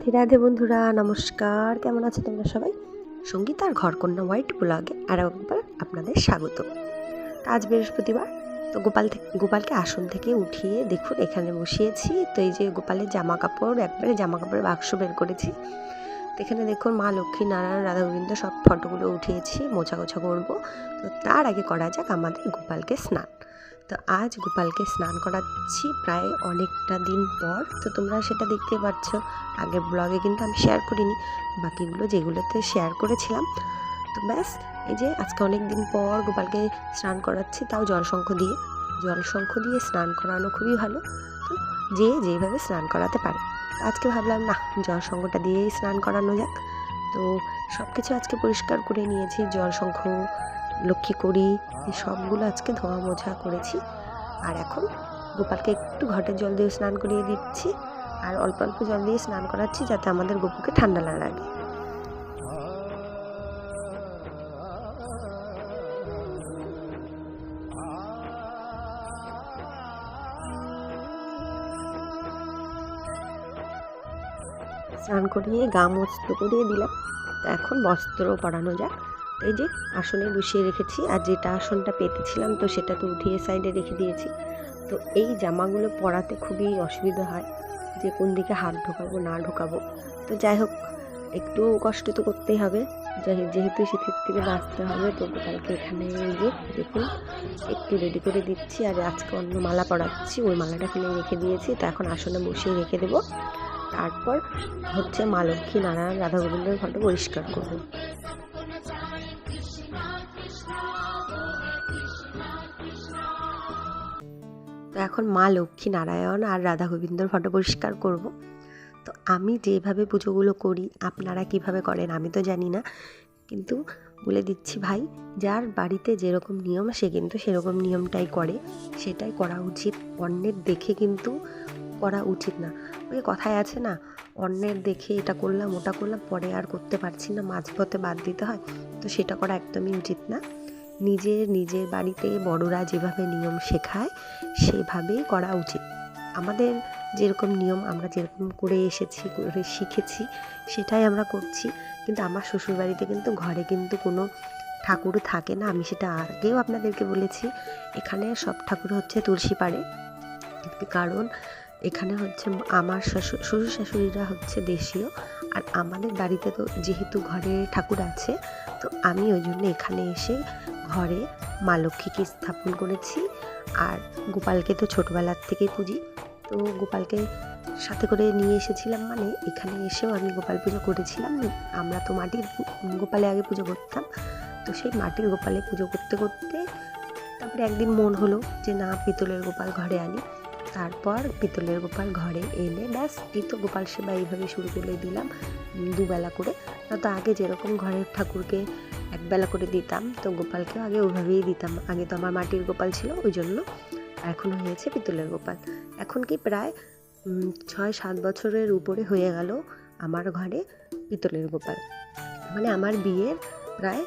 রাধে রাধে বন্ধুরা, নমস্কার। কেমন আছো তোমরা সবাই? সংগীত আর ঘরকন্যা হোয়াইট ব্লগে আরও একবার আপনাদের স্বাগত। আজ বৃহস্পতিবার, তো গোপাল গোপালকে আসন থেকে উঠিয়ে দেখুন, এখানে বসিয়েছি। তো এই যে গোপালের জামা কাপড় একবারে জামা কাপড়ের বাক্স বের করেছি। তো এখানে দেখুন, মা লক্ষ্মী নারায়ণ, রাধা গোবিন্দ সব ফটোগুলো উঠিয়েছি মোছা গোছা করব। তো তার আগে করা যাক আমাদের গোপালকে স্নান। তো আজ গোপালকে স্নান করাচ্ছি প্রায় অনেকটা দিন পর। তো তোমরা সেটা দেখতে পাচ্ছ। আগের ব্লগে কিন্তু আমি শেয়ার করিনি। বাকিগুলো যেগুলোতে শেয়ার করেছিলাম। তো ব্যাস, এই যে আজকে অনেক দিন পর গোপালকে স্নান করাচ্ছি তাও জলশঙ্খ দিয়ে। জলশঙ্খ দিয়ে স্নান করানো খুবই ভালো। তো যে যেভাবে স্নান করাতে পারে। আজকে ভাবলাম না জলশঙ্খটা দিয়েই স্নান করানো যাক। তো সব কিছু আজকে পরিষ্কার করে নিয়েছি। জলশঙ্খ লক্ষ্মী করি, এই সবগুলো আজকে ধোয়া মোছা করেছি। আর এখন গোপালকে একটু ঘটের জল দিয়ে স্নান করিয়ে দিচ্ছি। আর অল্প অল্প জল দিয়ে স্নান করাচ্ছি যাতে আমাদের গোপুকে ঠান্ডা না লাগে। স্নান করিয়ে গা মস্ত করিয়ে দিলাম। এখন বস্ত্র পরানো তো এই যে আসনে বসিয়ে রেখেছি আর যেটা আসনটা পেতেছিলাম তো সেটা তো উঠিয়ে সাইডে রেখে দিয়েছি। তো এই জামাগুলো পরাতে খুবই অসুবিধা হয় যে কোন দিকে হাত ঢোকাবো, না ঢোকাবো। তো যাই হোক, একটু কষ্ট তো করতেই হবে। যাই- যেহেতু শীতের থেকে বাঁচতে হবে, তো কালকে এখানে যে দেখুন, একটু রেডি করে দিচ্ছি আর আজকে অন্য মালা পরাচ্ছি। ওই মালাটা এখানে রেখে দিয়েছি, তো এখন আসনে বসিয়ে রেখে দেবো। তারপর হচ্ছে মা লক্ষ্মী নারায়ণ রাধা গোবিন্দের ফটো পরিষ্কার করব। এখন মা লক্ষ্মী নারায়ণ আর রাধা গোবিন্দর ফটো পরিষ্কার করব। তো আমি যেভাবে পুজোগুলো করি, আপনারা কীভাবে করেন আমি তো জানি না। কিন্তু বলে দিচ্ছি ভাই, যার বাড়িতে যেরকম নিয়ম, সে কিন্তু সেরকম নিয়মটাই করে। সেটাই করা উচিত। অন্যের দেখে কিন্তু করা উচিত না। ওই কথায় আছে না, অন্যের দেখে এটা করলাম, ওটা করলাম, পরে আর করতে পারছি না, মাঝপথে বাদ দিতে হয়। তো সেটা করা একদমই উচিত না। নিজের নিজের বাড়িতে বড়রা যেভাবে নিয়ম শেখায় সেভাবেই করা উচিত। আমাদের যেরকম নিয়ম, আমরা যেরকম করে এসেছি, করে শিখেছি, সেটাই আমরা করছি। কিন্তু আমার শ্বশুরবাড়িতে কিন্তু ঘরে কিন্তু কোনো ঠাকুর থাকে না। আমি সেটা আগেও আপনাদেরকে বলেছি। এখানে সব ঠাকুর হচ্ছে তুলসী পাড়ে। কারণ এখানে হচ্ছে আমার শ্বশুর শ্বশুর শাশুড়িরা হচ্ছে দেশীয়। আর আমাদের বাড়িতে তো যেহেতু ঘরে ঠাকুর আছে, তো আমি ওই জন্য এখানে এসে ঘরে মা লক্ষ্মীকে স্থাপন করেছি। আর গোপালকে তো ছোটোবেলার থেকেই পুজি। তো গোপালকে সাথে করে নিয়ে এসেছিলাম মানে এখানে এসেও আমি গোপাল পুজো করেছিলাম। আমরা তো মাটির গোপালে আগে পুজো করতাম। তো সেই মাটির গোপালে পুজো করতে করতে তারপরে একদিন মন হলো যে না, পিতলের গোপাল ঘরে আনি। তারপর পিতলের গোপাল ঘরে এনে ব্যাস, এই তো গোপাল সেবা এইভাবে শুরু করে দিলাম দুবেলা করে। তো আগে যেরকম ঘরের ঠাকুরকে একবেলা করে দিতাম, তো গোপালকেও আগে ওইভাবেই দিতাম। আগে তো আমার মাটির গোপাল ছিল, ওই জন্য এখন হয়েছে পিতলের গোপাল। এখন কি প্রায় ছয় সাত বছরের উপরে হয়ে গেল আমার ঘরে পিতলের গোপাল। মানে আমার বিয়ের প্রায়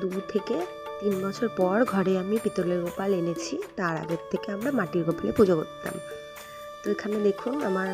দু থেকে তিন বছর পর ঘরে আমি পিতলের গোপাল এনেছি। তার আগের থেকে আমরা মাটির গোপালে পুজো করতাম। তো এখানে দেখুন, আমার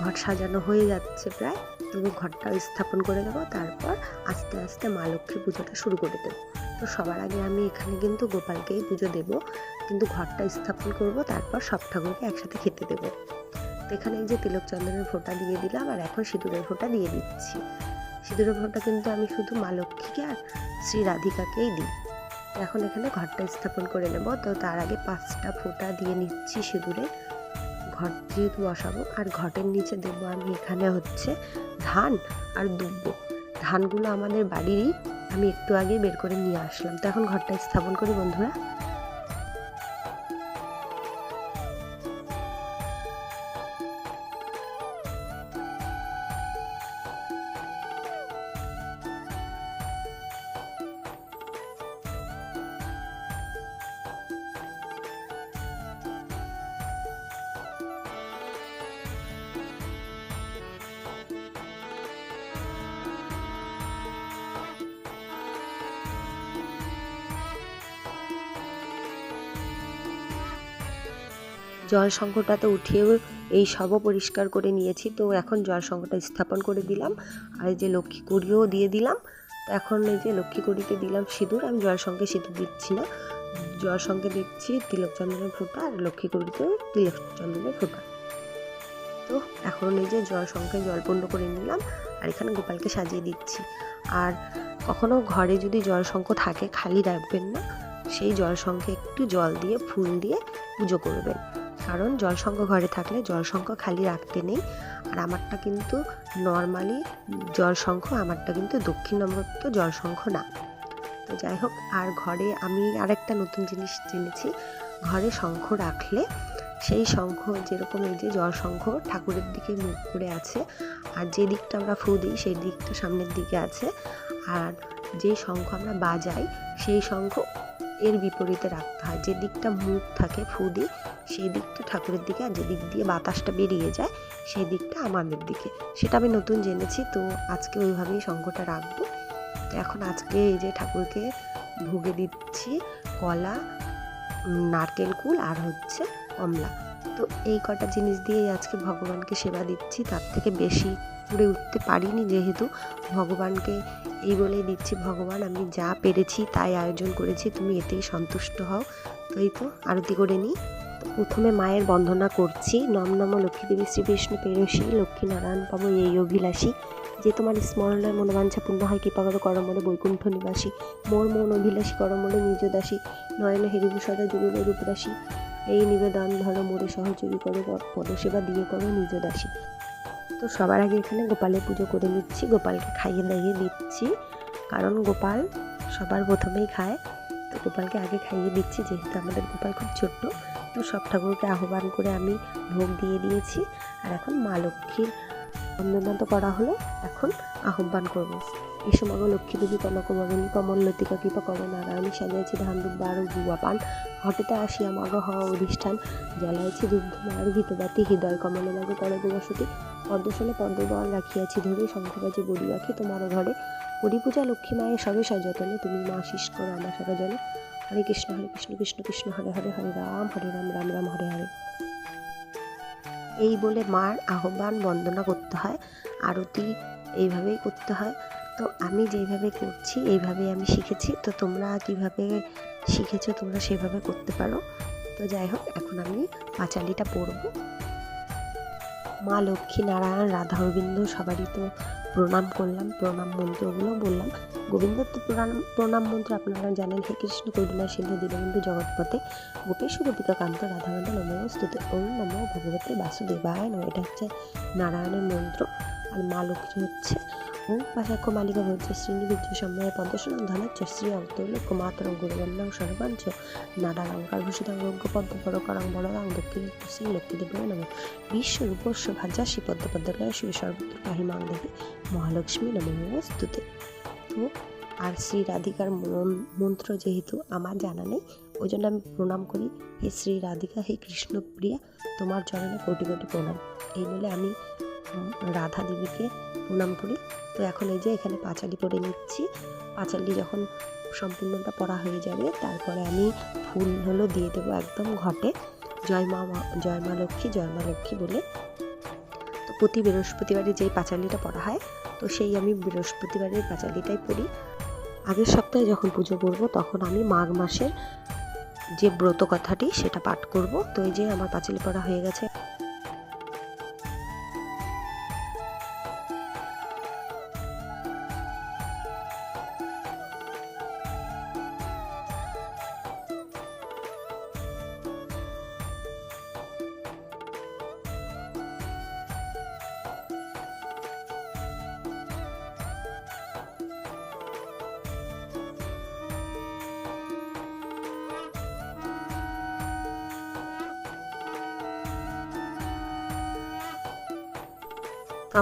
ঘর সাজানো হয়ে যাচ্ছে প্রায়। তো ঘরটা স্থাপন করে দেবো তারপর আস্তে আস্তে মা লক্ষ্মী পুজোটা শুরু করে দেবো। তো সবার আগে আমি এখানে কিন্তু গোপালকেই পুজো দেবো, কিন্তু ঘরটা স্থাপন করব, তারপর সব ঠাকুরকে একসাথে খেতে দেবো। তো এখানে এই যে তিলক চন্দনের ফোঁটা দিয়ে দিলাম, আর এখন সিঁদুরের ফোঁটা দিয়ে দিচ্ছি। সিঁদুরের ফোঁটা কিন্তু আমি শুধু মা লক্ষ্মীকে আর শ্রী রাধিকাকেই দিই। এখন এখানে ঘরটা স্থাপন করে নেব। তো তার আগে পাঁচটা ফোঁটা দিয়ে নিচ্ছি সিঁদুরে। ঘর যেহেতু বসাবো, আর ঘটের নিচে দেবো আমি এখানে হচ্ছে ধান আর দুব্ব। ধানগুলো আমাদের বাড়িরই, আমি একটু আগে বের করে নিয়ে আসলাম। তো এখন ঘরটা স্থাপন করি বন্ধুরা। জল সংকটটা তো উঠিয়েও এই সবও পরিষ্কার করে নিয়েছি। তো এখন জল সংকটটা স্থাপন করে দিলাম। আর যে লক্ষ্মী কুড়িও দিয়ে দিলাম। তো এখন এই যে লক্ষ্মী কুড়িতে দিলাম সিঁদুর। আমি জল সঙ্গে সিঁদুর দিচ্ছি না। জল সঙ্গে দিচ্ছি তিলক চন্দনের ফোঁটা আর লক্ষ্মী কুড়িতেও তিলক চন্দনের ফোঁটা। তো এখন এই যে জল সঙ্গে জল পূর্ণ করে নিলাম। আর এখানে গোপালকে সাজিয়ে দিচ্ছি। আর কখনো ঘরে যদি জল শঙ্খ থাকে, খালি রাখবেন না। সেই জল শঙ্খে একটু জল দিয়ে, ফুল দিয়ে পুজো করবেন। কারণ জলসংখ্য ঘরে থাকলে জলসংখ্য খালি রাখতে নেই। আর আমারটা কিন্তু নর্মালি জলসংখ্য, আমারটা কিন্তু দক্ষিণ দক্ষিণামূর্ত জলসংখ্য না। তো যাই হোক, আর ঘরে আমি আরেকটা নতুন জিনিস জেনেছি। ঘরে শঙ্খ রাখলে সেই শঙ্খ যেরকম এই যে জল ঠাকুরের দিকে মুখ করে আছে, আর যে দিকটা আমরা ফু দিই সেই দিকটা সামনের দিকে আছে। আর যে শঙ্খ আমরা বাজাই, সেই শঙ্খ এর বিপরীতে রাখতে হয়। যে দিকটা মুখ থাকে ফু দিই সেই দিকটা ঠাকুরের দিকে আর যে দিক দিয়ে বাতাসটা বেরিয়ে যায়, সেই দিকটা আমাদের দিকে। সেটা আমি নতুন জেনেছি, তো আজকে ওইভাবেই শঙ্খটা রাখব। এখন আজকে এই যে ঠাকুরকে ভুগে দিচ্ছি, কলা, নারকেল কুল আর হচ্ছে কমলা তো এই কটা জিনিস দিয়েই আজকে ভগবানকে সেবা দিচ্ছি, তার থেকে বেশি করে উঠতে পারিনি যেহেতু। ভগবানকে এই বলেই দিচ্ছি, ভগবান, আমি যা পেরেছি তাই আয়োজন করেছি, তুমি এতেই সন্তুষ্ট হও। তো এই তো আরতি করে নিই। প্রথমে মায়ের বন্দনা করছি। নম নম লক্ষ্মী লক্ষ্মীদেবী শ্রীকৃষ্ণ পেরসী লক্ষ্মী নারায়ণ পাব এই অভিলাষী। যে তোমার স্মরণের মনোবাঞ্ছা পূর্ণ হয়, কৃপা করো করমলে বৈকুণ্ঠ নিবাসী। মোর মন অভিলাষী করমলে নিজ দাসী নয়ন সদা যুগল রূপরাশি এই নিবেদন ধরো, মোরে সহযোগী করো পদসেবা দিয়ে করো নিজ দাসী তো সবার আগে এখানে গোপালের পুজো করে নিচ্ছি। গোপালকে খাইয়ে দাইয়ে দিচ্ছি। কারণ গোপাল সবার প্রথমেই খায়। তো গোপালকে আগে খাইয়ে দিচ্ছি, যেহেতু আমাদের গোপাল খুব ছোট্ট। তো সব ঠাকুরকে আহ্বান করে আমি ভোগ দিয়ে দিয়েছি। আর এখন মা লক্ষ্মীর বন্দনা করা হলো। এখন আহ্বান করব। এই সময় লক্ষ্মী দেবী কনক ভবনী কমল লতিকা কৃপা কর, নারায়ণী সাজাইছি ধান দুব্বা আরও গুয়া পান। ঘটেতে আসিয়া মাগ হওয়া অধিষ্ঠান জ্বালাইছি দুগ্ধ মার গীতবাতি, হৃদয় কমলে লাগে করে বসতি। পদ্মশনে পদ্মদল রাখিয়াছি ধরে শঙ্খবাজি বড়ি রাখি তোমার ঘরে। পূজা লক্ষ্মী মায়ের সবে সযতনে, তুমি মা শিষ করো আমার সর্বজনে হরে কৃষ্ণ হরে কৃষ্ণ কৃষ্ণ কৃষ্ণ, হরে হরে হরে রাম হরে রাম রাম রাম, হরে হরে। এই বলে মার আহ্বান বন্দনা করতে হয়, আরতি এইভাবেই করতে হয়। তো আমি যেইভাবে করছি এইভাবেই আমি শিখেছি। তো তোমরা কীভাবে শিখেছো তোমরা সেভাবে করতে পারো। তো যাই হোক, এখন আমি পাঁচালিটা পড়ব। মা লক্ষ্মী নারায়ণ, রাধা গোবিন্দ সবারই তো প্রণাম করলাম, প্রণাম মন্ত্রগুলো বললাম। গোবিন্দ তো প্রণাম প্রণাম মন্ত্র আপনারা জানেন হে কৃষ্ণ করুণা সিন্ধু দীনবন্ধু জগৎপথে গোপেশ গোপিকা কান্ত রাধাকান্ত নম স্তুতে। ওম নম ভগবতী বাসুদেবায় নয় এটা হচ্ছে নারায়ণের মন্ত্র। আর মা লক্ষ্মী হচ্ছে। ওম পাশাক্ষ মালিকা ভজ্র শ্রীনি বিদ্যু সময়ে পদ্মসনম ধনাচ্য শ্রী অন্তর্লোক মাতরং গুরুবন্নং সর্বাঞ্চ। নারালঙ্কার ভূষিতাং রোগ্য পদ্ম পরকরং বড়রাং দক্ষিণ শ্রী লক্ষ্মীদেব নম। বিশ্ব ভাজাসী পদ্ম পদ্মলয় শিব সর্বত্র পাহিমাং দেবী। মহালক্ষ্মী নমস্তুতে। তো আর শ্রী রাধিকার মন্ত্র যেহেতু আমার জানা নেই ওই জন্য আমি প্রণাম করি। হে শ্রী রাধিকা, হে কৃষ্ণপ্রিয়া, তোমার চরণে কোটি কোটি প্রণাম। এই বলে আমি রাধা দেবীকে প্রণাম করি। তো এখন এই যে এখানে পাঁচালি পরে নিচ্ছি। পাঁচালি যখন সম্পূর্ণটা পড়া হয়ে যাবে, তারপরে আমি ফুল হলো দিয়ে দেবো একদম ঘটে। জয় মা জয় মা লক্ষ্মী, জয় মা লক্ষ্মী বলে। তো প্রতি বৃহস্পতিবারে যেই পাঁচালিটা পড়া হয়, তো সেই আমি বৃহস্পতিবারের পাঁচালিটাই পড়ি। আগের সপ্তাহে যখন পুজো করব, তখন আমি মাঘ মাসের যে ব্রত কথাটি সেটা পাঠ করব। তো এই যে আমার পাঁচালি পড়া হয়ে গেছে।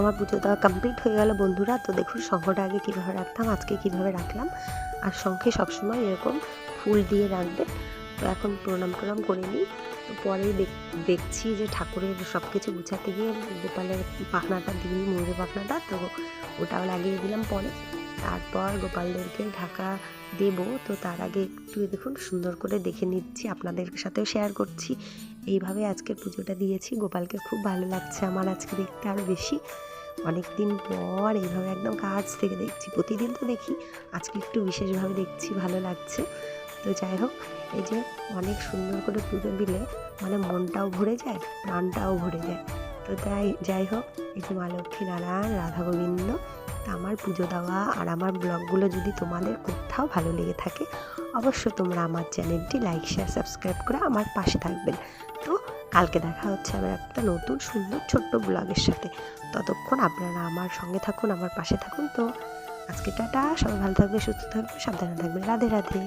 আমার পুজো দেওয়া কমপ্লিট হয়ে গেল বন্ধুরা। তো দেখুন শঙ্খটা আগে কীভাবে রাখতাম, আজকে কীভাবে রাখলাম। আর শঙ্খে সবসময় এরকম ফুল দিয়ে রাখবে। তো এখন প্রণাম প্রণাম করে নিই। তো পরে দেখছি যে ঠাকুরের সব কিছু গুছাতে গিয়ে গোপালের পাখনাটা দিই ময়ূরের পাখনাটা, তো ওটাও লাগিয়ে দিলাম পরে। তারপর গোপালদেরকে ঢাকা দেব। তো তার আগে একটু দেখুন, সুন্দর করে দেখে নিচ্ছি, আপনাদের সাথেও শেয়ার করছি। এইভাবে আজকের পুজোটা দিয়েছি। গোপালকে খুব ভালো লাগছে আমার আজকে দেখতে আরও বেশি। অনেক দিন পর এইভাবে একদম কাজ থেকে দেখছি, প্রতিদিন তো দেখি, আজকে একটু বিশেষভাবে দেখছি, ভালো লাগছে। তো যাই হোক, এই যে অনেক সুন্দর করে পুজো দিলে মানে মনটাও ভরে যায়, প্রাণটাও ভরে যায়। তো তাই যাই হোক, এই যে মা লক্ষ্মী নারায়ণ, রাধা গোবিন্দ পুজো দেওয়া আর আমার ব্লগগুলো যদি তোমাদের কোথাও ভালো লেগে থাকে অবশ্য তোমরা আমার চ্যানেলটি লাইক শেয়ার সাবস্ক্রাইব করে আমার পাশে থাকবেন তো কালকে দেখা হচ্ছে আমার একটা নতুন সুন্দর ছোট্ট ব্লগের সাথে। ততক্ষণ আপনারা আমার সঙ্গে থাকুন, আমার পাশে থাকুন। তো আজকে টাটা, সবাই ভালো থাকবে, সুস্থ থাকবে, সাবধানে থাকবে। রাধে রাধে।